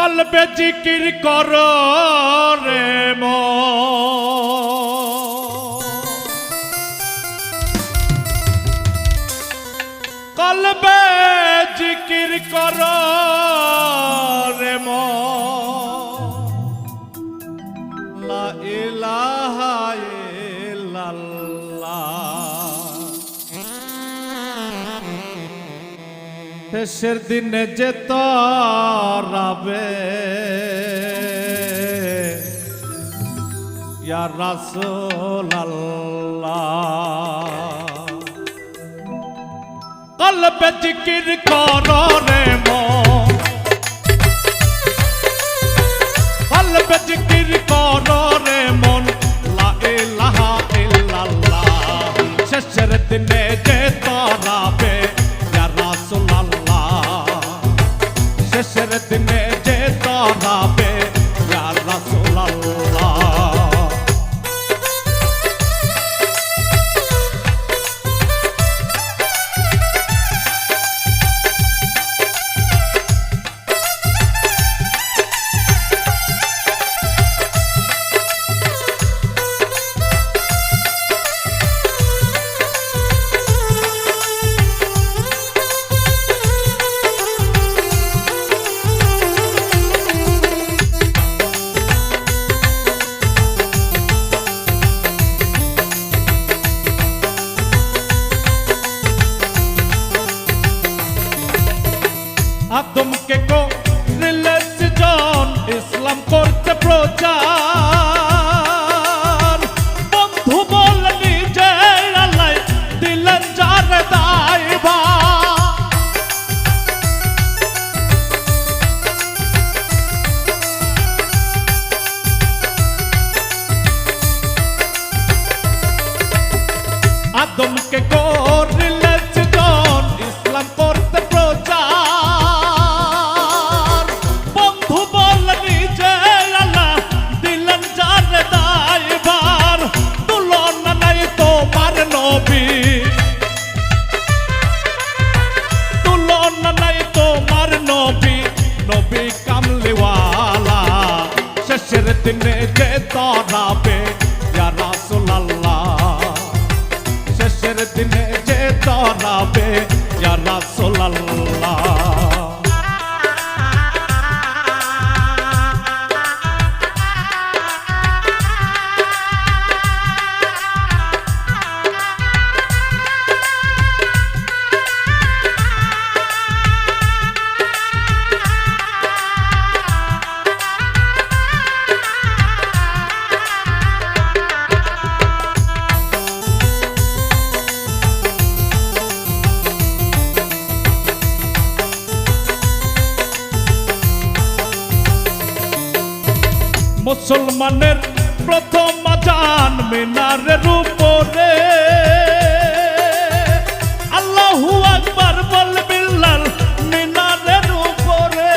কলবে জিকির কর রে ম। কলবে জিকির কর রে মন শেষের দিনে যে তরাবে। ইয়া রাসূলুল্লাহ। কলবে জিকির করো রে মন। যে কো জন ইসলাম করতে প্রচার। বন্ধু বল নিজে আল্লাহ দিলেন যার দায়বা আদমকে করলেন শেষের দিনে যে তরাবে রাসূলুল্লাহ। শেষের দিনে যে তরাবে রাসূলুল্লাহ। মুসলমানের প্রথম আজান মিনারের উপরে। আল্লাহু আকবার বল বিল্লাল মিনারের উপরে।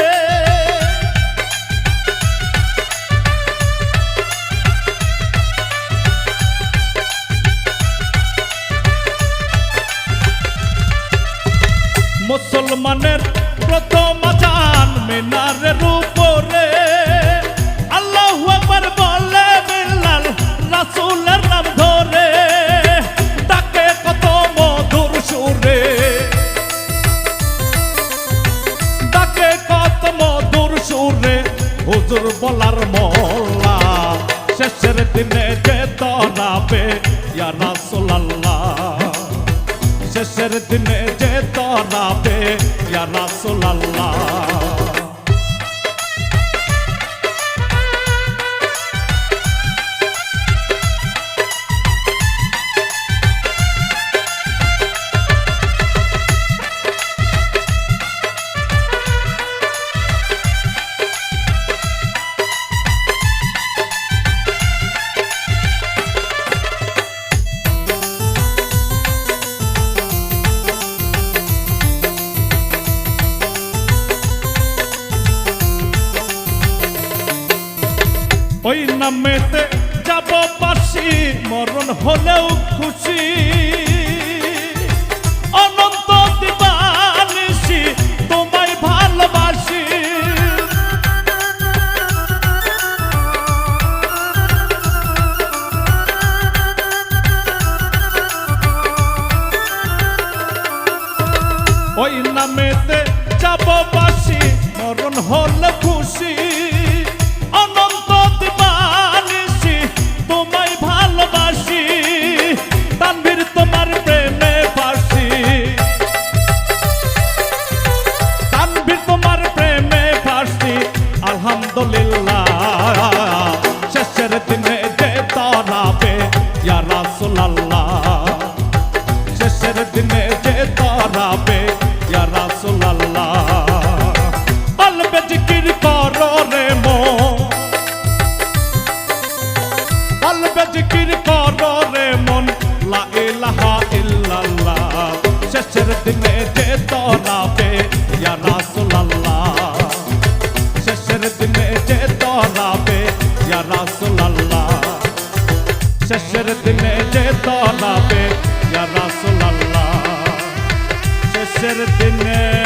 মুসলমানের প্রথম আজান মিনারের উপরে। রাসূলের নাম ধরে তাকে কত মধুর সুরে। তাকে কত মধুর সুরে, হুজুর বলার মোল্লা শেষের দিনে যে তরাবে, ইয়া রাসূলুল্লাহ। শেষের দিনে যে তরাবে, ইয়া রাসূলুল্লাহ। ওই নামেতে যাব পাশি মরণ হলেও খুশি। অনন্ত দিবানিসি তোমায় ভালোবাসি। ওই নামেতে যাব পাশি মরণ হলে খুশি। sertine